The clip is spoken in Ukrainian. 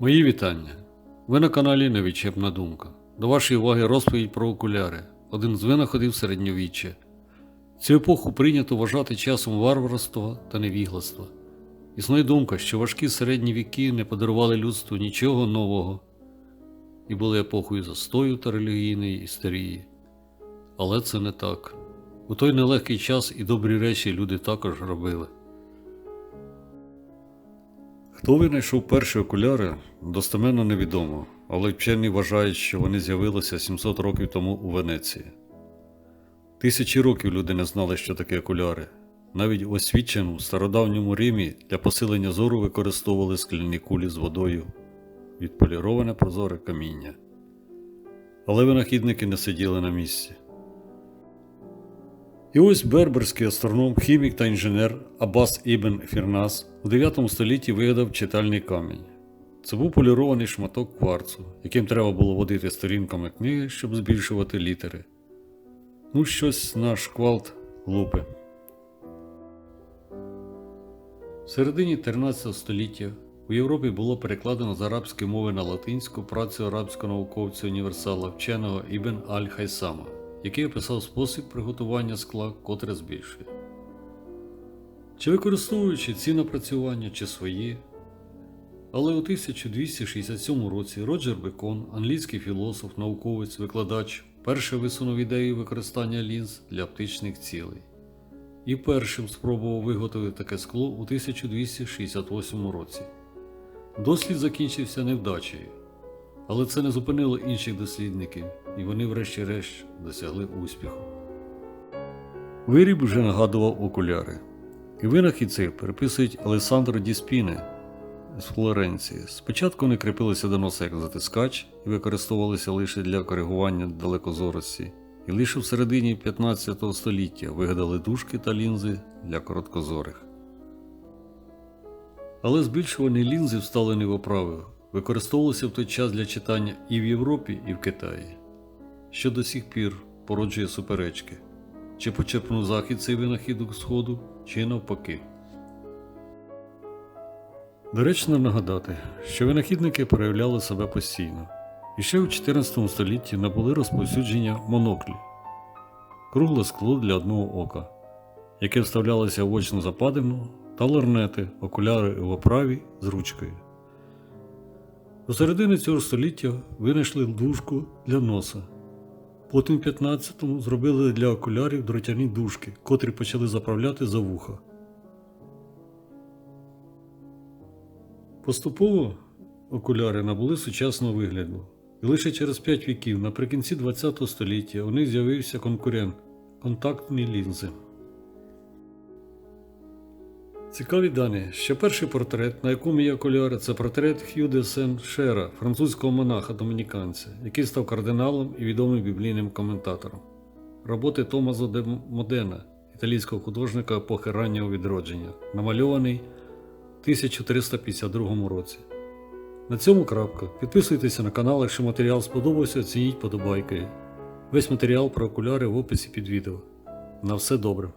Мої вітання. Ви на каналі Невідчепна думка. До вашої уваги розповідь про окуляри, один з винаходів середньовіччя. Цю епоху прийнято вважати часом варварства та невігластва. Існує думка, що важкі середні віки не подарували людству нічого нового і були епохою застою та релігійної істерії. Але це не так. У той нелегкий час і добрі речі люди також робили. Хто винайшов перші окуляри, достеменно невідомо, але вчені вважають, що вони з'явилися 700 років тому у Венеції. Тисячі років люди не знали, що таке окуляри. Навіть у освіченому стародавньому Римі для посилення зору використовували скляні кулі з водою, відполіроване прозоре каміння. Але винахідники не сиділи на місці. І ось берберський астроном, хімік та інженер Аббас Ібн Фірнас у 9 столітті вигадав читальний камінь. Це був полірований шматок кварцу, яким треба було водити сторінками книги, щоб збільшувати літери. Ну, щось наш квалт лупи. В середині 13 століття у Європі було перекладено з арабської мови на латинську працю арабського науковця універсала вченого Ібн Аль-Хайсама, який описав спосіб приготування скла, котре збільшує. Чи використовуючи ці напрацювання, чи свої. Але у 1267 році Роджер Бекон, англійський філософ, науковець, викладач, перше висунув ідею використання лінз для оптичних цілей і першим спробував виготовити таке скло у 1268 році. Дослід закінчився невдачею, але це не зупинило інших дослідників, і вони, врешті-решт, досягли успіху. Виріб вже нагадував окуляри, і винахід цей приписують Алесандро Діспіне з Флоренції. Спочатку вони кріпилися до носа як затискач і використовувалися лише для коригування далекозорості, і лише в середині 15 століття вигадали дужки та лінзи для короткозорих. Але збільшувані лінзи вставлені в оправи, використовувалися в той час для читання і в Європі, і в Китаї, що до сих пір породжує суперечки, чи почерпнув захід цей винахідок Сходу, чи навпаки. Доречно нагадати, що винахідники проявляли себе постійно, і ще в 14 столітті набули розповсюдження моноклі кругле скло для одного ока, яке вставлялося в очну западину та лорнети, окуляри в оправі з ручкою. До середини цього століття винайшли дужку для носа. Потім в 15-му зробили для окулярів дротяні дужки, котрі почали заправляти за вуха. Поступово окуляри набули сучасного вигляду, і лише через 5 віків, наприкінці ХХ століття, у них з'явився конкурент контактні лінзи. Цікаві дані, що перший портрет, на якому є окуляри, це портрет Хью де Сен Шера, французького монаха-домініканця, який став кардиналом і відомим біблійним коментатором. Роботи Томазо де Модена, італійського художника епохи раннього відродження, намальований в 1352 році. На цьому крапка. Підписуйтеся на канал, якщо матеріал сподобався, оцініть подобайкою. Весь матеріал про окуляри в описі під відео. На все добре.